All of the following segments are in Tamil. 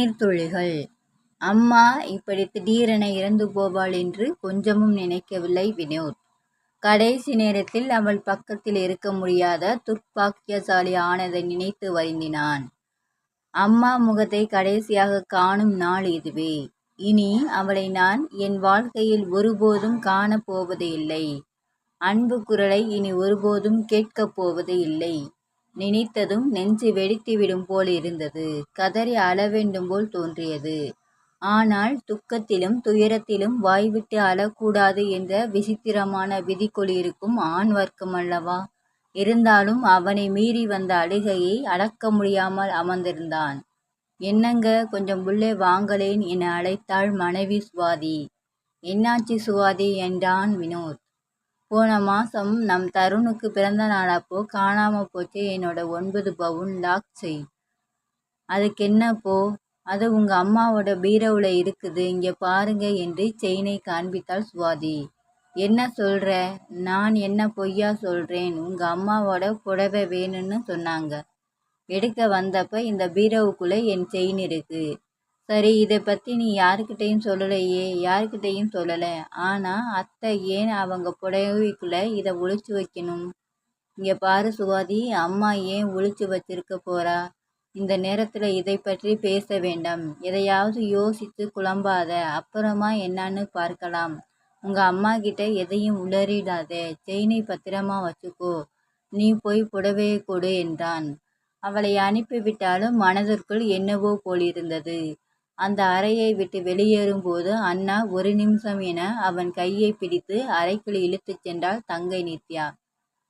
கண்ணீர் அம்மா இப்படி திடீரென இறந்து போவாள் என்று கொஞ்சமும் நினைக்கவில்லை வினோத். கடைசி நேரத்தில் அவள் பக்கத்தில் இருக்க முடியாத துர்ப்பாக்கியசாலி ஆனதை நினைத்து வருந்தினான். அம்மா முகத்தை கடைசியாக காணும் நாள் இதுவே. இனி அவளை நான் என் வாழ்க்கையில் ஒருபோதும் காணப்போவது இல்லை அன்பு குரலை இனி ஒருபோதும் கேட்கப் போவது இல்லை நினைத்ததும் நெஞ்சு வெடித்துவிடும் போல் இருந்தது. கதறி அளவேண்டும் போல் தோன்றியது. ஆனால் துக்கத்திலும் துயரத்திலும் வாய்விட்டு அழக்கூடாது என்ற விசித்திரமான விதிக்குள் இருக்கும் ஆண் வர்க்கம் அல்லவா? இருந்தாலும் அவனை மீறி வந்த அழுகையை அடக்க முடியாமல் அமர்ந்திருந்தான். என்னங்க கொஞ்சம் உள்ளே வாங்களேன் என அழைத்தாள் மனைவி சுவாதி. என்னாச்சு சுவாதி? என்றான் வினோத். போன மாசம் நம் தருணுக்கு பிறந்த நாளப்போ காணாம போச்சு என்னோட ஒன்பது பவுன் லாக் செயின். அதுக்கு என்னப்போ அது உங்க அம்மாவோட பீரோவில் இருக்குது இங்க பாருங்க என்று செயினை காண்பித்தாள் சுவாதி. என்ன சொல்ற? நான் என்ன பொய்யா சொல்றேன்? உங்க அம்மாவோட புடவை வேணும்னு சொன்னாங்க. எடுக்க வந்தப்ப இந்த பீரோவுக்குள்ளே என் செயின் இருக்கு. சரி இதை பற்றி நீ யாருக்கிட்டையும் சொல்லலையே. யாருக்கிட்டையும் சொல்லலை. ஆனால் அத்தை ஏன் அவங்க புடவைக்குள்ளே இதை ஒழிச்சு வைக்கணும்? இங்கே பாரு சுவாதி அம்மா ஏன் ஒழிச்சு வச்சிருக்க போறா? இந்த நேரத்தில் இதை பற்றி பேச வேண்டாம். எதையாவது யோசித்து குழம்பாத. அப்புறமா என்னன்னு பார்க்கலாம். உங்கள் அம்மா கிட்ட எதையும் உளறிடாத. செயினை பத்திரமா வச்சுக்கோ. நீ போய் புடவையை கொடு என்றான். அவளை அனுப்பிவிட்டாலும் மனதிற்குள் என்னவோ போலிருந்தது. அந்த அறையை விட்டு வெளியேறும்போது அண்ணா ஒரு நிமிஷம் என அவன் கையை பிடித்து அறைக்குள் இழுத்துச் சென்றாள் தங்கை நித்யா.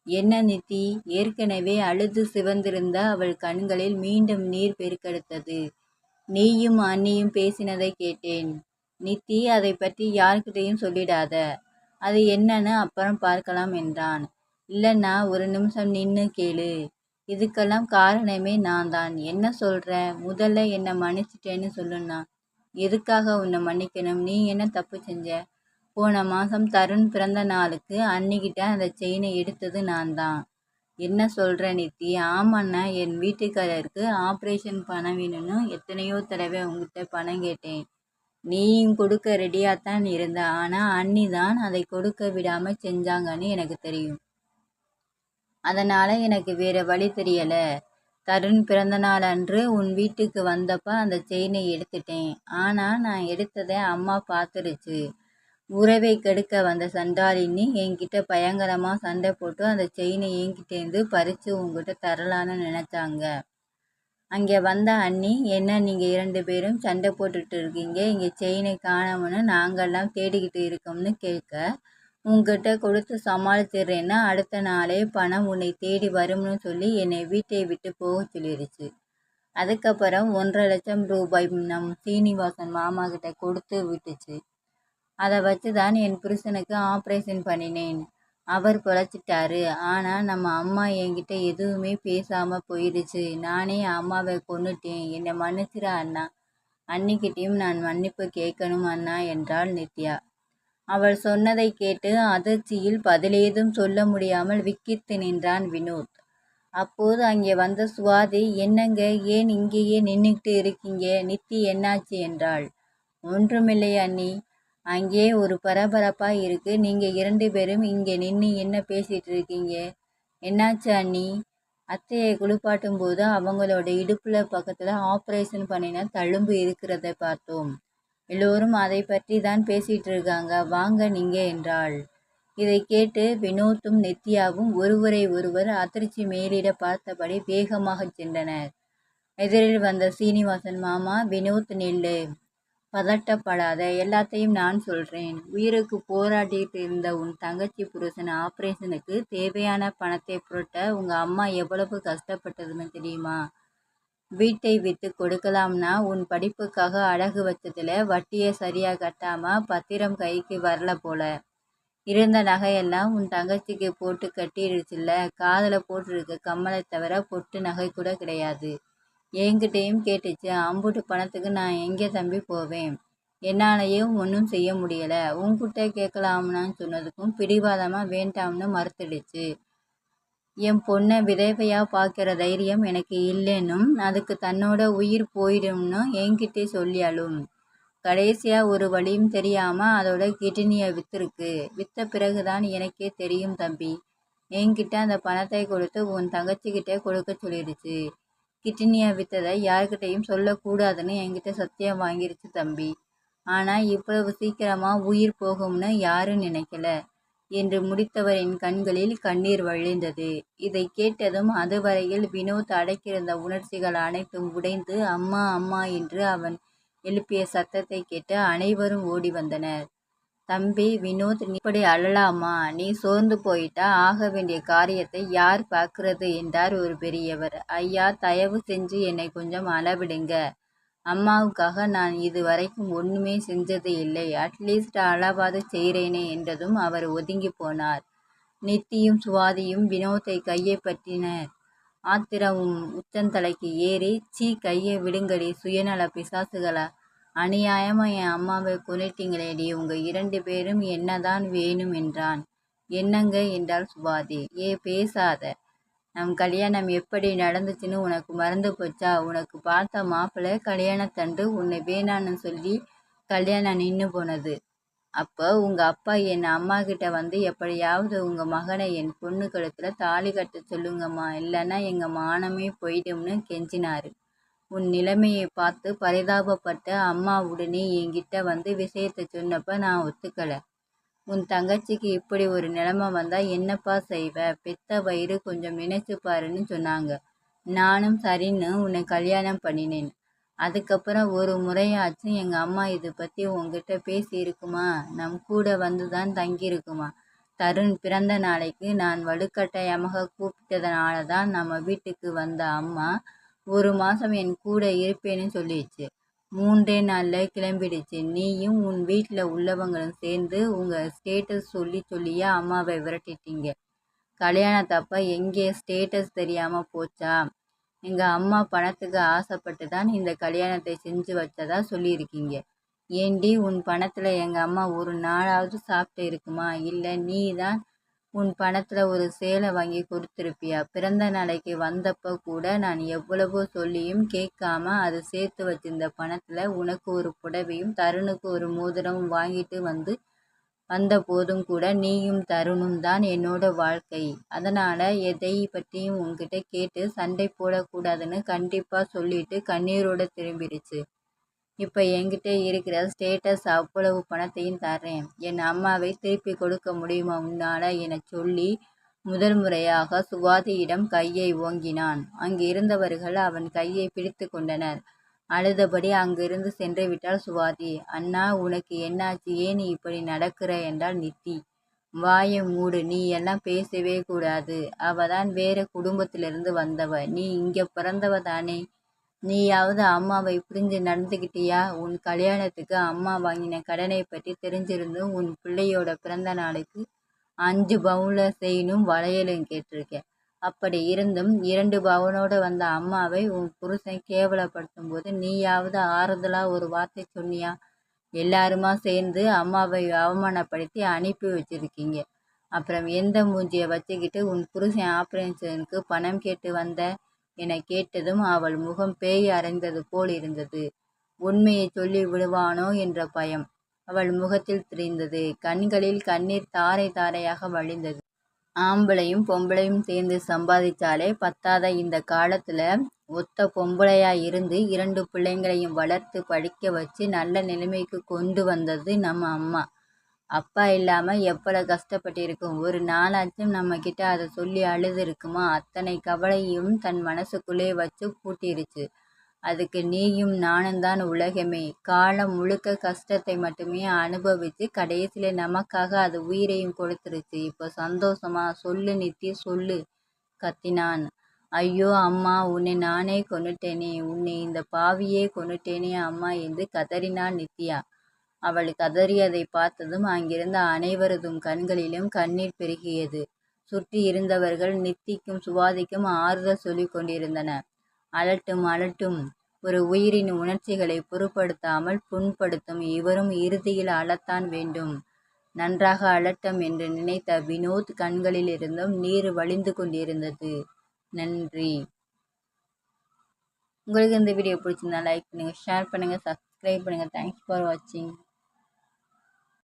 என்ன நித்தி? ஏற்கனவே அழுது சிவந்திருந்த அவள் கண்களில் மீண்டும் நீர் பெருக்கெடுத்தது. நீயும் அண்ணியும் பேசினதை கேட்டேன். நித்தி அதை பற்றி யார்கிட்டையும் சொல்லிடாத. அது என்னன்னு அப்புறம் பார்க்கலாம் என்றான். இல்லைன்னா ஒரு நிமிஷம் நின்று கேளு. இதுக்கெல்லாம் காரணமே நான் தான் என்ன சொல்கிற முதல்ல என்னை மன்னிச்சிட்டேன்னு சொல்லுண்ணா. எதுக்காக உன்னை மன்னிக்கணும்? நீ என்ன தப்பு செஞ்ச? போன மாதம் தருண் பிறந்த நாளுக்கு அன்னிக்கிட்ட அந்த செயினை எடுத்தது நான் தான் என்ன சொல்கிற நித்தி? ஆமாண்ணா என் வீட்டுக்காரருக்கு ஆப்ரேஷன் பணம் வேணும்னு எத்தனையோ தடவை உங்ககிட்ட பணம் கேட்டேன். நீயும் கொடுக்க ரெடியாக தான் இருந்த. ஆனால் அன்னி தான் அதை கொடுக்க விடாமல் செஞ்சாங்கன்னு எனக்கு தெரியும். அதனால் எனக்கு வேறு வழி தெரியலை. தருண் பிறந்த நாள் அன்று உன் வீட்டுக்கு வந்தப்போ அந்த செயினை எடுத்துட்டேன். ஆனால் நான் எடுத்ததை அம்மா பார்த்துருச்சு. உறவை கெடுக்க வந்த சண்டாளினி என்கிட்ட பயங்கரமாக சண்டை போட்டு அந்த செயினை என்கிட்டேருந்து பறித்து உங்ககிட்ட தரலான்னு நினச்சாங்க. அங்கே வந்த அண்ணி என்ன நீங்கள் இரண்டு பேரும் சண்டை போட்டுட்டு இருக்கீங்க? இங்கே செயினை காணோம்னு நாங்கள்லாம் தேடிக்கிட்டு இருக்கோம்னு கேட்க உங்ககிட்ட கொடுத்து சமாளிச்சிடுறேன்னா அடுத்த நாளே பணம் உன்னை தேடி வரும்னு சொல்லி என்னை வீட்டை விட்டு போக சொல்லிடுச்சு அதுக்கப்புறம் ஒன்றரை லட்சம் ரூபாய் நம் சீனிவாசன் மாமா கிட்ட கொடுத்து விட்டுச்சு. அதை வச்சு தான் என் புருஷனுக்கு ஆப்ரேஷன் பண்ணினேன். அவர் பொழைச்சிட்டாரு. ஆனால் நம்ம அம்மா என்கிட்ட எதுவுமே பேசாமல் போயிடுச்சு நானே அம்மாவை கொன்னுட்டேன். என்னை மன்னிச்சிட அண்ணா. அன்னிக்கிட்டேயும் நான் மன்னிப்பு கேட்கணும் அண்ணா என்றாள் நித்யா. அவள் சொன்னதை கேட்டு அதிர்ச்சியில் பதிலேதும் சொல்ல முடியாமல் விக்கித்து நின்றான் வினோத். அப்போது அங்கே வந்த சுவாதி என்னங்க ஏன் இங்கேயே நின்றுக்கிட்டு இருக்கீங்க? நித்தி என்னாச்சு? என்றாள். ஒன்றுமில்லை அண்ணி. அங்கே ஒரு பரபரப்பாக இருக்கு. நீங்கள் இரண்டு பேரும் இங்கே நின்று என்ன பேசிகிட்டு இருக்கீங்க? என்னாச்சு அண்ணி? அத்தையை குளிப்பாட்டும் போது அவங்களோட இடுப்புல பக்கத்தில் ஆப்ரேஷன் பண்ணின தழும்பு இருக்கிறத பார்த்தோம். எல்லோரும் அதை பற்றி தான் பேசிட்டு இருக்காங்க வாங்க நீங்க என்றாள். இதை கேட்டு வினோத்தும் நித்யாவும் ஒருவரை ஒருவர் அதிர்ச்சி மேலிட பார்த்தபடி வேகமாக சென்றனர். எதிரில் வந்த சீனிவாசன் மாமா வினோத் நெல்லு. பதட்டப்படாத. எல்லாத்தையும் நான் சொல்கிறேன் உயிருக்கு போராடிட்டு இருந்த உன் தங்கச்சி புருஷன் ஆப்ரேஷனுக்கு தேவையான பணத்தை புரட்ட உங்கள் அம்மா எவ்வளவு கஷ்டப்பட்டதுன்னு தெரியுமா? வீட்டை விட்டு கொடுக்கலாம்னா உன் படிப்புக்காக அழகு வச்சதில் வட்டியை சரியாக கட்டாமல் பத்திரம் கைக்கு வரல போல. இருந்த நகையெல்லாம் உன் தங்கச்சிக்கு போட்டு கட்டிடுச்சுல்ல காதில் போட்டிருக்க கம்மலை தவிர பொட்டு நகை கூட கிடையாது. என்கிட்டேயும் கேட்டுச்சு அம்புட்டு பணத்துக்கு நான் எங்கே தம்பி போவேன்? என்னாலையும் ஒன்றும் செய்ய முடியலை. உன்கிட்ட கேட்கலாம்னு சொன்னதுக்கும் பிடிவாதமாக வேண்டாம்னு மறுத்துடுச்சு. என் பொண்ணை விதவையாக பார்க்குற தைரியம் எனக்கு இல்லைன்னும் அதுக்கு தன்னோட உயிர் போயிடும்னு என்கிட்டே சொல்லியாலும். கடைசியாக ஒரு வழியும் தெரியாமல் அதோட கிட்னியை விற்றுருக்கு விற்ற பிறகு தான் எனக்கே தெரியும் தம்பி. என்கிட்ட அந்த பணத்தை கொடுத்து உன் தங்கச்சிக்கிட்டே கொடுக்க சொல்லிடுச்சு. கிட்னியை விற்றதை யார்கிட்டையும் சொல்லக்கூடாதுன்னு என்கிட்ட சத்தியம் வாங்கிருச்சு தம்பி. ஆனால் இவ்வளவு சீக்கிரமாக உயிர் போகும்னு யாரும் நினைக்கல. என்று முடித்தவரின் கண்களில் கண்ணீர் வழிந்தது. இதை கேட்டதும் அதுவரையில் வினோத் அடக்கியிருந்த உணர்ச்சிகள் அனைத்தும் உடைந்து அம்மா அம்மா என்று அவன் எழுப்பிய சத்தத்தை கேட்டு அனைவரும் ஓடி வந்தனர். தம்பி வினோத் நீ இப்படி அழலாமா? நீ சோர்ந்து போயிட்டா? ஆக வேண்டிய காரியத்தை யார் பார்க்கறது? என்றார் ஒரு பெரியவர். ஐயா தயவு செஞ்சு என்னை கொஞ்சம் அளவிடுங்க. அம்மாவுக்காக நான் இது வரைக்கும் ஒன்றுமே செஞ்சது இல்லை. அட்லீஸ்ட் அளவாது செய்கிறேனே என்றதும் அவர் ஒதுங்கி போனார். நித்தியும் சுவாதியும் வினோத்தை கையை பற்றினர். ஆத்திரமும் உச்சந்தலைக்கு ஏறி சீ கையை விடுங்கடி சுயநல பிசாசுகளா? அநியாயமா என் அம்மாவை கொன்னிட்டீங்களேடி உங்க இரண்டு பேரும் என்னதான் வேணும் என்றான். என்னங்க? என்றாள் சுபாதி ஏ பேசாத. நம் கல்யாணம் எப்படி நடந்துச்சுன்னு உனக்கு மறந்து போச்சா? உனக்கு பார்த்த மாப்பிள்ளை கல்யாணத்தன்று உன்னை வேணான்னு சொல்லி கல்யாணம் நின்று போனது. அப்போ உங்கள் அப்பா என் அம்மா கிட்ட வந்து எப்படியாவது உங்கள் மகனை என் பொண்ணு கழுத்தில் தாலி கட்ட சொல்லுங்கம்மா. இல்லைன்னா எங்கள் மானமே போயிடும்னு கெஞ்சினார். உன் நிலைமையை பார்த்து பரிதாபப்பட்ட அம்மா உடனே என்கிட்ட வந்து விஷயத்தை சொன்னப்ப நான் ஒத்துக்கலை. உன் தங்கச்சிக்கு இப்படி ஒரு நிலைமை வந்தால் என்னப்பா செய்வ? பெத்த வயிறு கொஞ்சம் நினைச்சு பாருன்னு சொன்னாங்க. நானும் சரின்னு உன்னை கல்யாணம் பண்ணினேன். அதுக்கப்புறம் ஒரு முறையாச்சும் எங்கள் அம்மா இதை பற்றி உங்ககிட்ட பேசியிருக்குமா நம் கூட வந்து தான் தங்கியிருக்குமா? தருண் பிறந்த நாளைக்கு நான் வலுக்கட்டாயமாக கூப்பிட்டதுனால தான் நம்ம வீட்டுக்கு வந்த அம்மா ஒரு மாதம் என் கூட இருப்பேன்னு சொல்லிடுச்சு. மூன்றே நாளில் கிளம்பிடுச்சு. நீயும் உன் வீட்டில் உள்ளவங்களும் சேர்ந்து உங்கள் ஸ்டேட்டஸ் சொல்லி சொல்லியே அம்மாவை விரட்டிட்டீங்க. கல்யாணத்தப்ப எங்கே ஸ்டேட்டஸ் தெரியாமல் போச்சா? எங்கள் அம்மா பணத்துக்கு ஆசைப்பட்டு தான் இந்த கல்யாணத்தை செஞ்சு வச்சதா சொல்லியிருக்கீங்க. ஏண்டி உன் பணத்தில் எங்கள் அம்மா ஒரு நாளாவது சாப்பிட்டு இருக்குமா? இல்லை நீ தான் உன் பணத்தில் ஒரு சேலை வாங்கி கொடுத்துருப்பியா? பிறந்த நாளைக்கு வந்தப்போ கூட நான் எவ்வளவோ சொல்லியும் கேட்காம அது சேர்த்து வச்சிருந்த பணத்தில் உனக்கு ஒரு புடவையும் தருணுக்கு ஒரு மோதிரமும் வாங்கிட்டு வந்து வந்த போதும் கூட நீயும் தருணும் தான் என்னோட வாழ்க்கை. அதனால் எதை பற்றியும் உன்கிட்ட கேட்டு சண்டை போடக்கூடாதுன்னு கண்டிப்பாக சொல்லிட்டு கண்ணீரோட திரும்பிடுச்சு இப்போ என்கிட்ட இருக்கிற ஸ்டேட்டஸ் அவ்வளவு பணத்தையும் தர்றேன். என் அம்மாவை திருப்பி கொடுக்க முடியுமா உன்னால் என சொல்லி முதல் முறையாக சுவாதியிடம் கையை ஓங்கினான். அங்கிருந்தவர்கள் அவன் கையை பிடித்து கொண்டனர். அழுதபடி அங்கிருந்து சென்று விட்டாள் சுவாதி. அண்ணா உனக்கு என்னாச்சு? ஏன் நீ இப்படி நடக்கிற? என்றால் நித்தி. வாயை மூடு நீ எல்லாம் பேசவே கூடாது. அவ தான் வேற குடும்பத்திலிருந்து வந்தவ. நீ இங்க பிறந்தவ தானே. நீயாவது அம்மாவை புரிஞ்சு நடந்துக்கிட்டியா உன் கல்யாணத்துக்கு அம்மா வாங்கின கடனை பற்றி தெரிஞ்சிருந்தும் உன் பிள்ளையோட பிறந்த நாளுக்கு அஞ்சு பவுனில் செய்யணும் வளையலும் கேட்டிருக்க அப்படி இருந்தும் இரண்டு பவுனோடு வந்த அம்மாவை உன் புருஷன் கேவலப்படுத்தும் போது நீயாவது ஆறுதலாக ஒரு வார்த்தை சொன்னியா? எல்லாருமா சேர்ந்து அம்மாவை அவமானப்படுத்தி அனுப்பி வச்சிருக்கீங்க. அப்புறம் எந்த மூஞ்சியை வச்சுக்கிட்டு உன் புருஷன் ஆப்ரேஷனுக்கு பணம் கேட்டு வந்த என கேட்டதும் அவள் முகம் பேய் அறைந்தது போல் இருந்தது. உண்மையை சொல்லி விடுவானோ? என்ற பயம். அவள் முகத்தில் தெரிந்தது. கண்களில் கண்ணீர் தாரை தாரையாக வழிந்தது. ஆம்பளையும் பொம்பளையும் சேர்ந்து சம்பாதிச்சாலே பத்தாத இந்த காலத்துல ஒத்த பொம்பளையா இருந்து இரண்டு பிள்ளைங்களையும் வளர்த்து படிக்க வச்சு நல்ல நிலைமைக்கு கொண்டு வந்தது நம்ம அம்மா. அப்பா இல்லாமல் எவ்வளோ கஷ்டப்பட்டிருக்கும்? ஒரு நாளாச்சும் நம்மக்கிட்ட அதை சொல்லி அழுதுருக்குமா? அத்தனை கவலையும் தன் மனசுக்குள்ளே வச்சு பூட்டிருச்சு. அதுக்கு நீயும் நானும் தான் உலகமே. காலம் முழுக்க கஷ்டத்தை மட்டுமே அனுபவித்து கடைசியில் நமக்காக அது உயிரையும் கொடுத்துருச்சு. இப்போ சந்தோஷமா சொல்லு நித்தி சொல்லு கத்தினான். ஐயோ அம்மா உன்னை நானே கொன்னுட்டேனே. உன்னை இந்த பாவியே கொன்னுட்டேனே அம்மா என்று கதறினான் நித்யா. அவள் கதறியதை பார்த்ததும் அங்கிருந்த அனைவரதும் கண்களிலும் கண்ணீர் பெருகியது. சுற்றி இருந்தவர்கள் நித்திக்கும் சுவாதிக்கும் ஆறுதல் சொல்லிக் கொண்டிருந்தனர் அலட்டும் அலட்டும். ஒரு உயிரின் உணர்ச்சிகளை பொருட்படுத்தாமல் புண்படுத்தும் இவரும் இறுதியில் அழத்தான் வேண்டும். நன்றாக அழட்டும் என்று நினைத்த வினோத் கண்களில் இருந்தும் நீர் வழிந்து கொண்டிருந்தது. நன்றி. உங்களுக்கு இந்த வீடியோ பிடிச்சிருந்தா லைக் பண்ணுங்கள் ஷேர் பண்ணுங்கள் சப்ஸ்கிரைப் பண்ணுங்கள் தேங்க்ஸ் ஃபார் வாட்சிங்